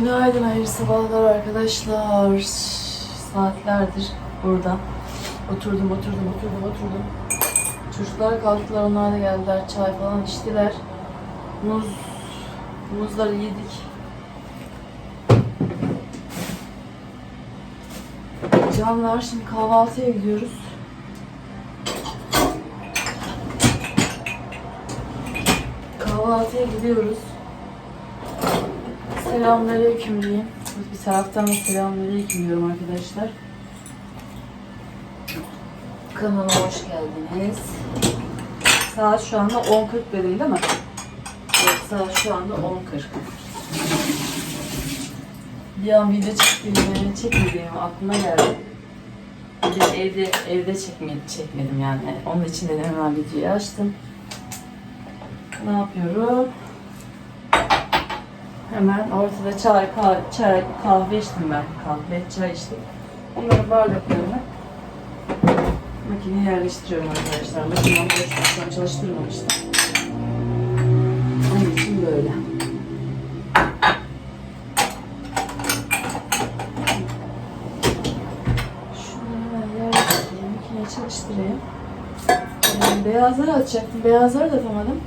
Günaydın, hayırlı sabahlar arkadaşlar. Saatlerdir burada. Oturdum, oturdum, oturdum, oturdum. Çocuklar kalktılar, onlar da geldiler. Çay falan içtiler. Muz, muzları yedik. Canlar, şimdi kahvaltıya gidiyoruz. Kahvaltıya gidiyoruz. Selamünaleyküm diyeyim. Bir taraftan da selamünaleyküm diyorum arkadaşlar. Kanalıma hoş geldiniz. Saat şu anda 10.40 dedim değil mi? Evet, saat şu anda 10.40. Bir an video çektiğimi, çekmediğim aklıma geldi. Bir de evde, evde çekmedim, çekmedim yani. Onun için dedim hemen videoyu açtım. Ne yapıyorum? Hemen ortada çay, kahve, çay, kahve içtim ben. Kahve, çay içtim. Onların bardaklarını makineye yerleştiriyorum arkadaşlar. Makinemi boşluktan çalıştırmamıştım. Onun için böyle. Şunları yerleştireyim, makineye çalıştırayım. Ee, beyazları atacaktım. Beyazları da atamadım.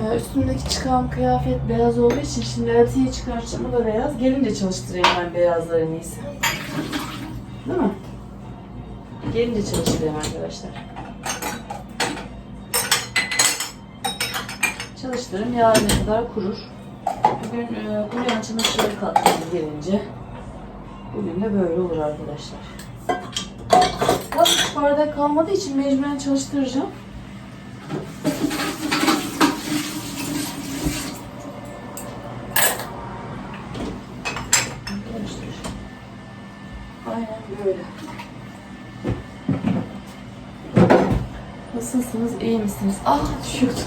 Ee, üstümdeki çıkan kıyafet beyaz olduğu için şimdi elbiseyi çıkartacağım. O da beyaz. Gelince çalıştırayım ben beyazları en iyisi. Değil mi? Gelince çalıştırayım arkadaşlar. Çalıştırırım. Yarına kadar kurur. Bugün e, kuruyan çamaşırları katladım gelince. Bugün de böyle olur arkadaşlar. Hiç bardak kalmadığı için mecburen çalıştıracağım. Böyle. Nasılsınız? iyi misiniz? Ah düşüyordum.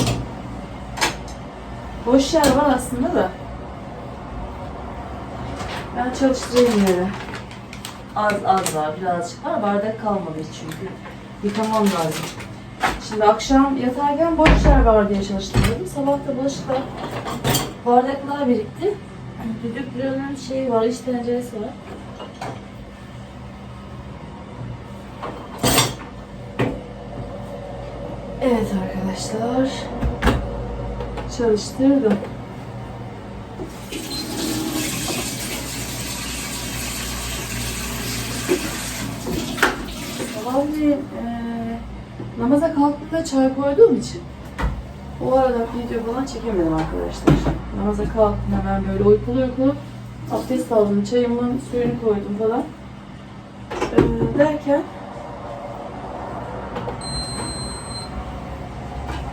Boş yer var aslında da. Ben çalıştırayım yere. Az az var, birazcık var. Bardak kalmadı hiç çünkü. Yıkamam lazım. Şimdi akşam yatarken boş yer var diye çalıştırdım. Sabah da bulaşıklar, bardaklar birikti. Düdüklünün şeyi var, iç tenceresi var. Evet arkadaşlar. Çalıştırdım. Sabahleyin eee namaza kalktıkta çay koyduğum için o arada video falan çekemedim arkadaşlar. Namaza kalktım hemen böyle uykulu uykulu abdest aldım, çayımın suyunu koydum falan. Eee, derken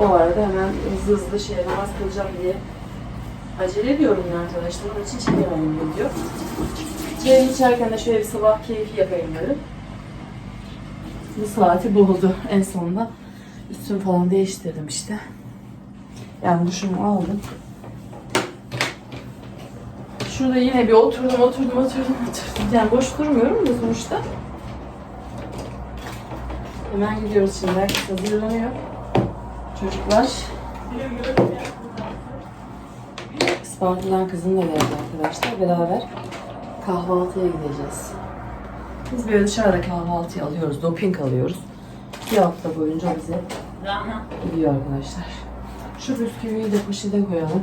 o arada hemen hızlı hızlı şey namaz kılacağım diye acele ediyorum ya arkadaşlar. Onun için çekemedim video. Çayımı içerken de şöyle bir sabah keyfi yapayım dedim. Bu saati buldu en sonunda. Üstümü falan değiştirdim işte. Yani duşumu aldım. Şurada yine bir oturdum, oturdum, oturdum, oturdum. Yani boş durmuyorum da sonuçta. Hemen gidiyoruz şimdi. Herkes hazırlanıyor. Çocuklar. İspartadan kızım da geldi arkadaşlar. Beraber kahvaltıya gideceğiz. Biz böyle dışarıda kahvaltı alıyoruz. Doping alıyoruz. Bir hafta boyunca bize gidiyor arkadaşlar. Şu bisküviyi de poşete koyalım.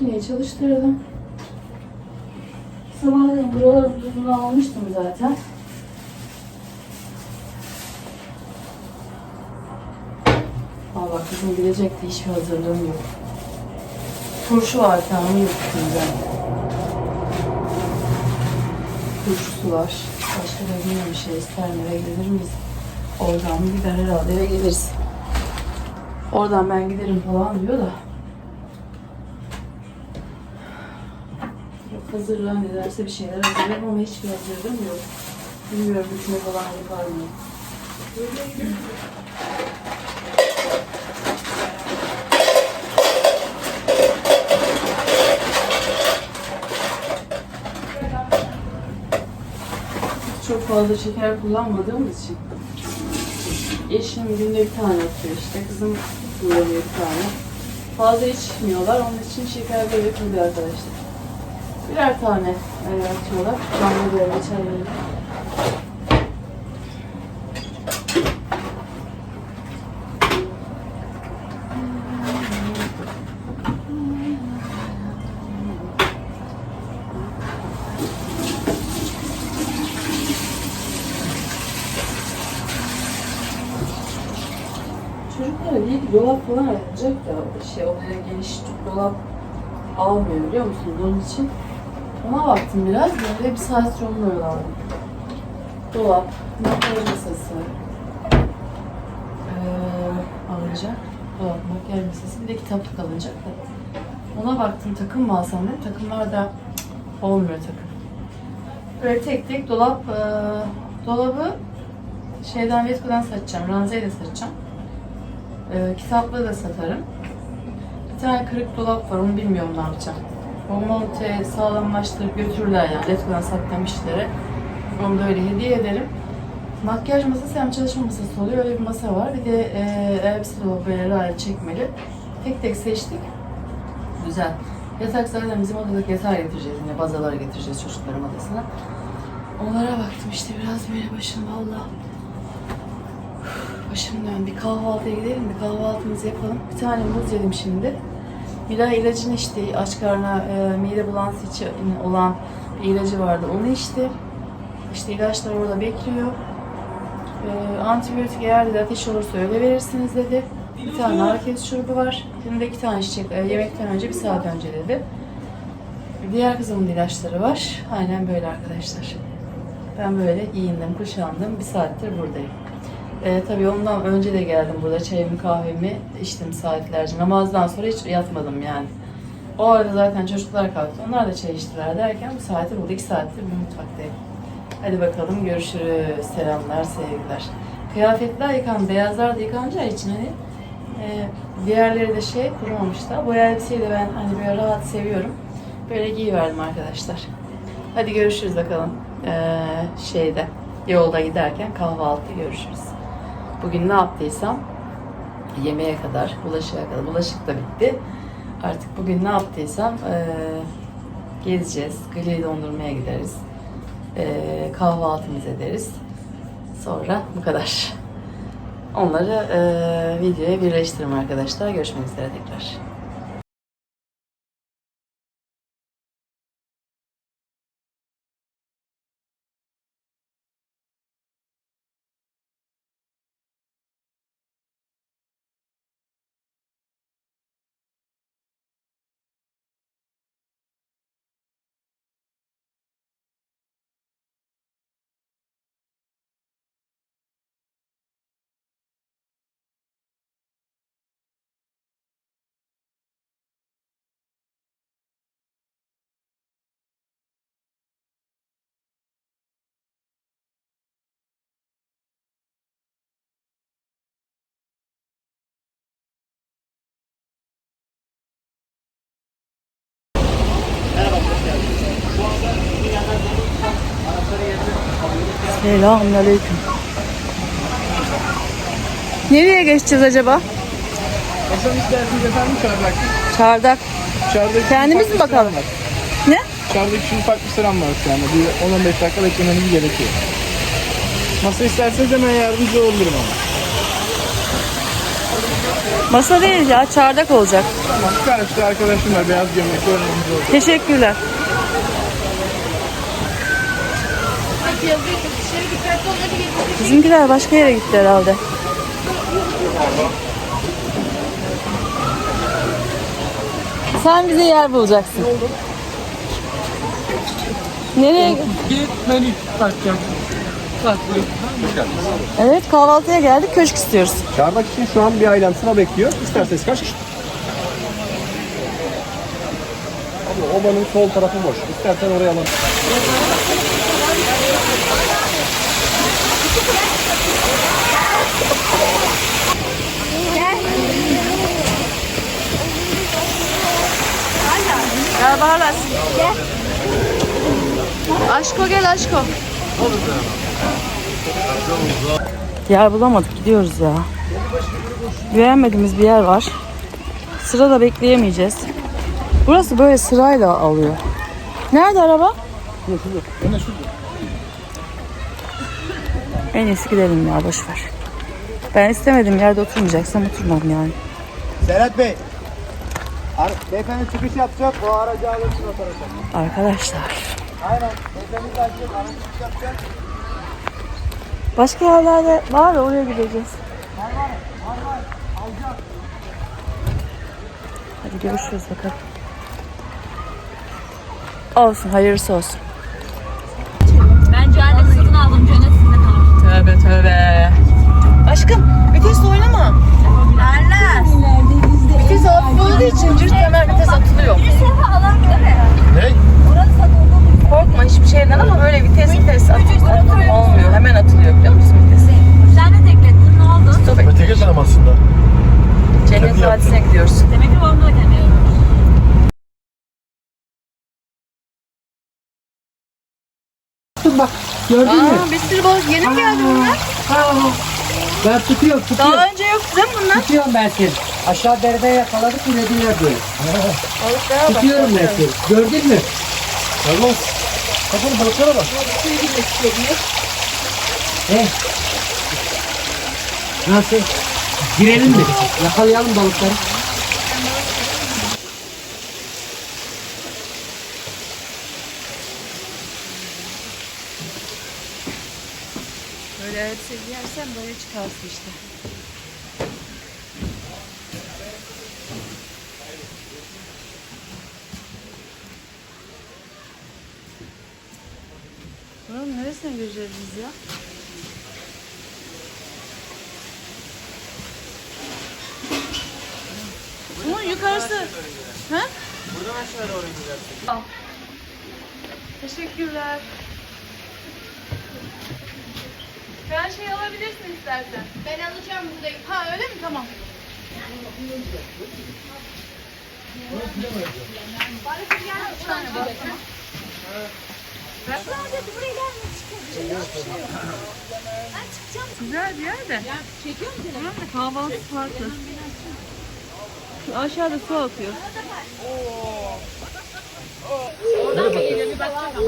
Makineyi çalıştırdım. Sabahleyin buraların tuzunu almıştım zaten. Valla kızım bilecek de hiçbir hazırlığım yok. Turşu var tamam yok güzel. Turşusu var. Başka da bir şey ister mi eve gelir miyiz? Oradan bir biber herhalde eve geliriz. Oradan ben giderim falan diyor da. Yok hazırlan ederse bir şeyler hazırlarım ama hiçbir hazırlığım yok. Bilmiyorum bütüne falan yapar mı? Çok fazla şeker kullanmadığımız için. Eşim günde bir tane atıyor işte. Kızım kullanıyor bir tane. Fazla içmiyorlar. Onun için şeker böyle koyuyor arkadaşlar. Birer tane e, atıyorlar. De böyle çayları. Çocuklara iki dolap falan ayrılacak da şey oraya geniş dolap almıyor biliyor musunuz onun için. Ona baktım biraz böyle bir saat sonra oyalandım. Dolap, makyaj masası ee, alınacak. Dolap, makyaj masası bir de kitaplık alınacak da. Ona baktım takım mı alsam dedim. Takımlarda cık, olmuyor takım. Böyle tek tek dolap, ee, dolabı şeyden Vetko'dan satacağım. Ranze'ye de satacağım. Ee, kitapları da satarım. Bir tane kırık dolap var, onu bilmiyorum ne yapacağım. O monte sağlamlaştırıp götürürler yani. Letgo'dan sattığım işlere. Onu da öyle hediye ederim. Makyaj masası hem çalışma masası oluyor. Öyle bir masa var. Bir de e, elbise dolabı ayrı çekmeli. Tek tek seçtik. Güzel. Yatak zaten bizim odadaki yatağı getireceğiz. Yine bazaları getireceğiz çocukların odasına. Onlara baktım işte biraz böyle başım valla. Başım dön. Bir kahvaltıya gidelim bir kahvaltımızı yapalım. Bir tane muz yedim şimdi. Mila ilacını içti. Aç karnına e, mide bulantısı için olan bir ilacı vardı. Onu içti. İşte ilaçlar orada bekliyor. E, antibiyotik eğer dedi ateş olursa öyle verirsiniz dedi. Bir tane kesici şurubu var. Şimdi iki tane içecek. E, yemekten önce bir saat önce dedi. Diğer kızımın ilaçları var. Aynen böyle arkadaşlar. Ben böyle giyindim, kuşandım. Bir saattir buradayım. Ee, tabii ondan önce de geldim burada çayımı kahvemi içtim saatlerce. Namazdan sonra hiç yatmadım yani. O arada zaten çocuklar kalktı. Onlar da çay içtiler derken bu saati burada iki saattir bu mutfaktayım. Hadi bakalım görüşürüz. Selamlar, sevgiler. Kıyafetler yıkan, beyazlar da yıkanacağı için hani e, diğerleri de şey kurumamış da. Bu elbiseyi de ben hani böyle rahat seviyorum. Böyle giyiverdim arkadaşlar. Hadi görüşürüz bakalım. Ee, şeyde yolda giderken kahvaltı görüşürüz. Bugün ne yaptıysam yemeğe kadar, bulaşığa kadar, bulaşık da bitti. Artık bugün ne yaptıysam eee, gezeceğiz, gri dondurmaya gideriz, eee kahvaltımızı ederiz. Sonra bu kadar. Onları eee, videoya birleştiririm arkadaşlar. Görüşmek üzere tekrar. Selamünaleyküm. Nereye geçeceğiz acaba? Nasıl isterseniz efendim çardak. Çardak. Çardaki Kendimiz mi bakalım? var. Ne? Çardaki şu ufak bir sıram var şu anda. Bir 10-15 dakika beklemeniz gerekiyor. Masa isterseniz hemen yardımcı olurum ama. Masa değil ya, çardak olacak. Tamam karşıda arkadaşım var beyaz gömlekli yardımcı olur. Teşekkürler. Bizimkiler başka yere gitti herhalde. Sen bize yer bulacaksın. Nereye? Git menü bakacağım. Evet kahvaltıya geldik köşk istiyoruz. Çağırmak için şu an bir ailem sıra bekliyor. İsterseniz kaç kişi? Abi obanın sol tarafı boş. İstersen oraya alalım. Gel Barlas. Gel. Aşko gel Aşko. Yer bulamadık gidiyoruz ya. Beğenmediğimiz bir yer var. Sırada bekleyemeyeceğiz. Burası böyle sırayla alıyor. Nerede araba? En iyisi gidelim ya boş ver. Ben istemedim yerde oturmayacaksam oturmam yani. Serhat Bey. Beyefendi çıkış yapacak. O aracı alırsın o tarafa. Arkadaşlar. Aynen. Beyefendi açacak. Aracı çıkış yapacak. Başka yerlerde var ya oraya gideceğiz. Hadi görüşürüz bakalım. Olsun hayırlısı olsun. Ben Cahil'e satın aldım. Cennet sizinle kalır. Tövbe tövbe. Aşkım vites oynama. Nerler? Vites hafif olduğu için cırt hemen vites atılıyor. Bir sefer alan değil mi? Ne? Korkma hiçbir şeyden ama böyle vites vites atılıyor. Olmuyor hemen atılıyor biliyor musun vites? Sen de teklettin. Ne oldu? Stop et. Tek etmem aslında. Cennet Vadisi'ne gidiyoruz. Demek ki babamla da yapıyormuş. Aa, bir sürü balık yeni mi geldi bunlar? Ben tutuyorum, tutuyorum. Daha önce yoktu değil mi bunlar? Tutuyorum ben seni. Aşağı derede yakaladık ürediler böyle. Balıklara bak. Tutuyorum ben seni. Gördün mü? Olmaz. Kafanı balıklara bak. He. Nasıl? Girelim mi? Yakalayalım balıkları. Böyle elbise giyersen böyle çıkarsın işte. Buranın neresine gireceğiz biz ya? Bunun yukarısı. Ha? Buradan aşağı doğru gidersin. Teşekkürler. Ben şey alabilirsin istersen. Ben alacağım buradayım. Ha öyle mi? Tamam. Güzel bir yer de. Buranın da kahvaltı farklı. Şu aşağıda su akıyor. Oradan gelip gelmediğine bir baksana.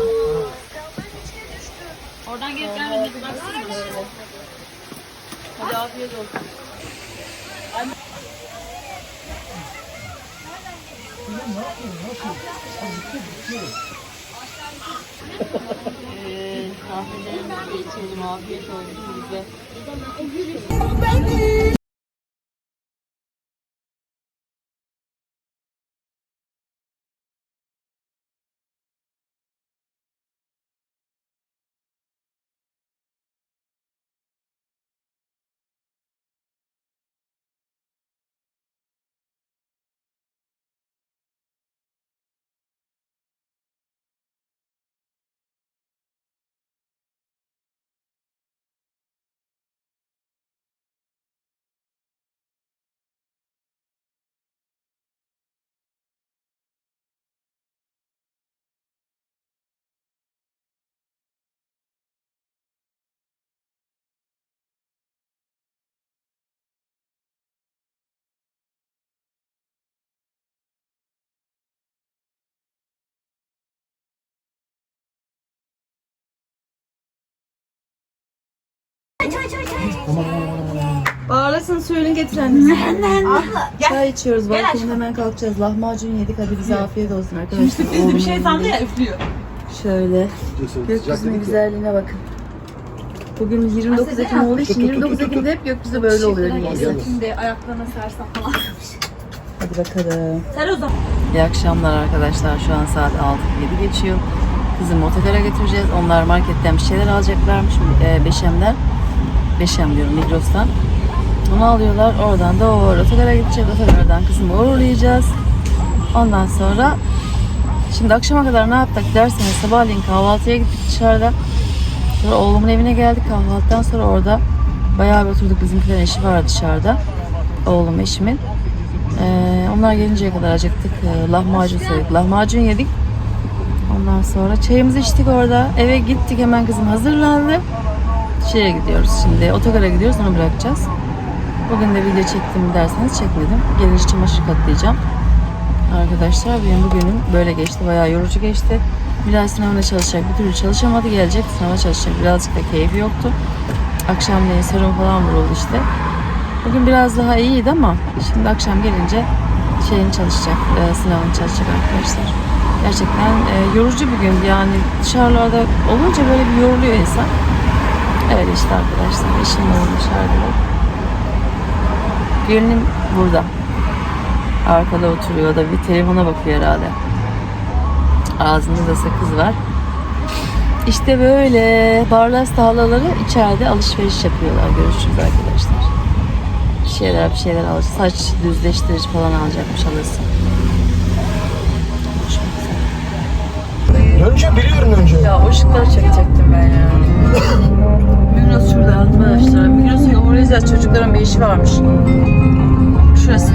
Hadi afiyet olsun. Ee, kahvelerimizi içelim afiyet olsun bize. Bağırlasın suyunu getiren. Çay içiyoruz. Balkonda hemen kalkacağız. Lahmacun yedik. Hadi bize afiyet olsun arkadaşlar. Biz bir şey sandı ya üflüyor. Şöyle. Gökyüzünün güzelliğine bakın. Bugün 29 Ekim olduğu için 29 Ekim'de hep gökyüzü böyle oluyor. niyeyse. Şimdi ayaklarına sersem falan. Hadi bakalım. Ser o zaman. İyi akşamlar arkadaşlar. Şu an saat 6.07 geçiyor. Kızımı otogara götüreceğiz. Onlar marketten bir şeyler alacaklarmış. E, Beşem'den. Beşem diyorum Migros'tan. Onu alıyorlar. Oradan da o otogara gideceğiz. Otogardan kızımı uğurlayacağız. Ondan sonra şimdi akşama kadar ne yaptık derseniz sabahleyin kahvaltıya gittik dışarıda. Sonra oğlumun evine geldik kahvaltıdan sonra orada bayağı bir oturduk. Bizimkilerin eşi var dışarıda. Oğlum eşimin. Ee, onlar gelinceye kadar acıktık. Ee, lahmacun söyledik. Lahmacun yedik. Ondan sonra çayımızı içtik orada. Eve gittik hemen kızım hazırlandı. Şeye gidiyoruz şimdi. Otogara gidiyoruz onu bırakacağız. Bugün de video çektim derseniz çekmedim. Gelince çamaşır katlayacağım. Arkadaşlar benim bugünüm böyle geçti. Bayağı yorucu geçti. Biraz sınavına çalışacak. Bir türlü çalışamadı. Gelecek sınava çalışacak. Birazcık da keyfi yoktu. Akşamleyin serum falan vuruldu işte. Bugün biraz daha iyiydi ama şimdi akşam gelince şeyin çalışacak, e, sınavını çalışacak arkadaşlar. Gerçekten e, yorucu bir gün yani dışarılarda olunca böyle bir yoruluyor insan. Öyle işte arkadaşlar, eşim var dışarıda. Gelinim burada. Arkada oturuyor da bir telefona bakıyor herhalde. Ağzında da sakız var. İşte böyle Barlas halaları içeride alışveriş yapıyorlar. Görüşürüz arkadaşlar. Bir şeyler bir şeyler alacak. Saç düzleştirici falan alacakmış halası. Önce biliyorum önce. Ya ışıkları çekecektim ben ya. Migros şurada arkadaşlar. Migros'a uğrayacağız. Çocukların bir işi varmış. Şurası.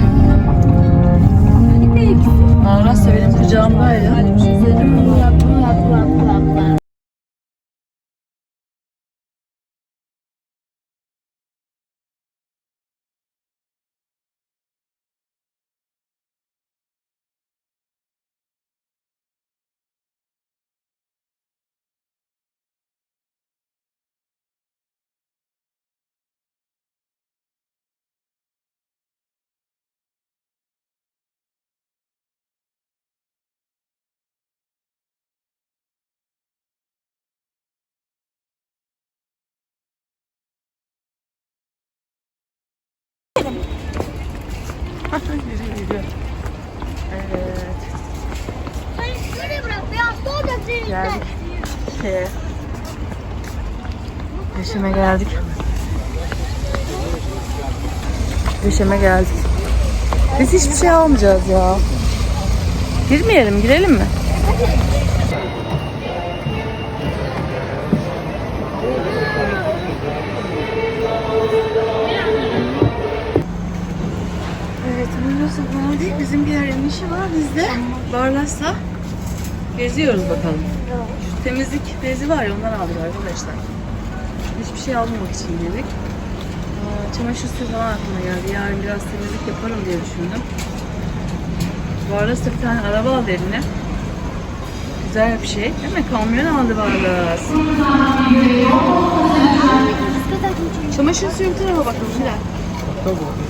Aras da benim kucağımdaydı. Evet. Hayır şöyle bırak. Beyaz olacak senin Geldik. Şeye. Beşeme geldik. Beşeme geldik. Biz hiçbir şey almayacağız ya. Girmeyelim, girelim mi? Evet, Migros'a geldik. Bizimkilerin işi var bizde. Barlas'ta geziyoruz bakalım. Şu temizlik bezi var ya ondan aldık arkadaşlar. Hiçbir şey almamak için geldik. Aa, Çamaşır suyu falan aklıma geldi. Yarın biraz temizlik yaparım diye düşündüm. Barlas'ta bir tane araba aldı eline. Güzel bir şey değil mi? Kamyon aldı Barlas. Çamaşır suyu bu tarafa bakalım Hilal. Tabii.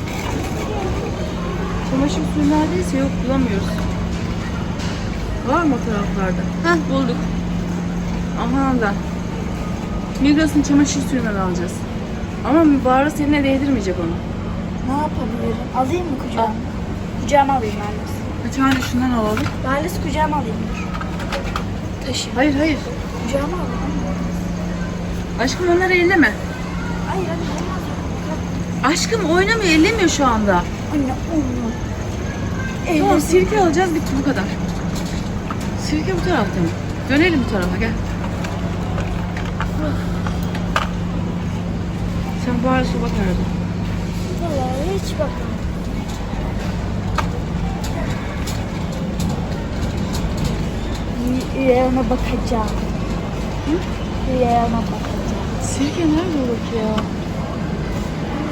Çamaşır suyu neredeyse yok bulamıyoruz. Var mı o taraflarda? Heh bulduk. Aman da. Migros'un çamaşır suyundan alacağız. Ama mübarek eline değdirmeyecek onu. Ne yapabilirim? Alayım mı kucağıma? Kucağıma alayım Merlis. Bir tane şundan alalım. Merlis kucağıma alayım. Taşı. Hayır hayır. Kucağıma alayım. Aşkım onları elleme. Hayır olmaz. Aşkım oynamıyor ellemiyor şu anda. Anne olmaz. Tamam sirke alacağız bitti bu kadar. Sirke bu tarafta mı? Dönelim bu tarafa gel. Sen bari su bak arada. Vallahi hiç bakmadım. Rüyama bakacağım. Rüyama bakacağım. Sirke nerede olur ki ya?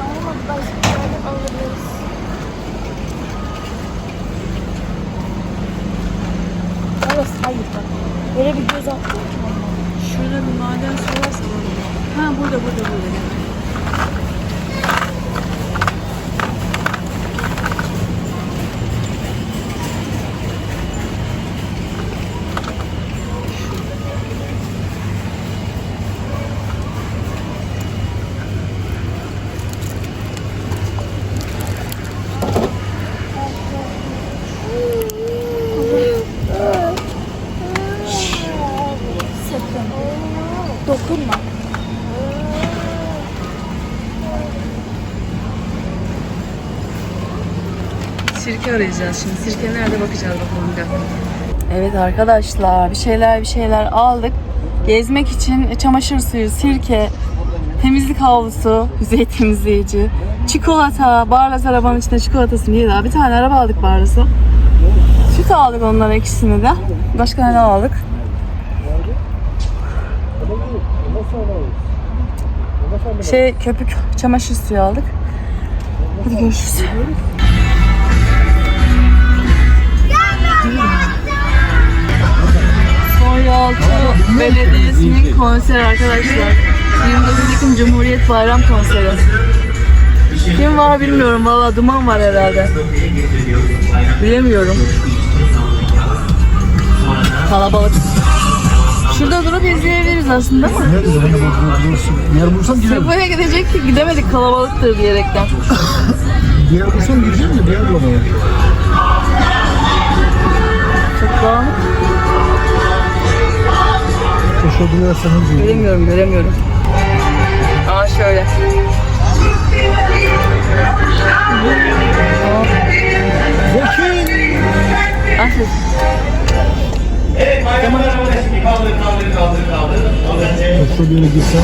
Olmaz başka yerde alırız. Evet hayır bak. Böyle bir göz attım. Şurada bir maden su varsa var. Ha burada burada burada. Sirke arayacağız şimdi. Sirke nerede bakacağız bakalım bir. Evet arkadaşlar bir şeyler bir şeyler aldık. Gezmek için çamaşır suyu, sirke, temizlik havlusu, yüzey temizleyici, çikolata, Barlas arabanın içinde çikolatasını yedi. Bir tane araba aldık Barlas'a. Süt aldık onlara ikisini de. Başka ne aldık? Şey köpük çamaşır suyu aldık. Hadi görüşürüz. Konyaaltı Belediyesi'nin konseri arkadaşlar. 29 Ekim Cumhuriyet Bayram konseri. Kim var bilmiyorum valla duman var herhalde. Bilemiyorum. Kalabalık. Şurada durup izleyebiliriz aslında ama. Yer bulursam girerim. Sırpaya gidecektik gidemedik kalabalıktır diyerekten. Bir yer bulursam gireceğim de bir yer bulamıyorum. Çok dağınık. Teşekkürler sana. Göremiyorum göremiyorum. Aa şöyle. Aferin. Şöyle bir yere girsem.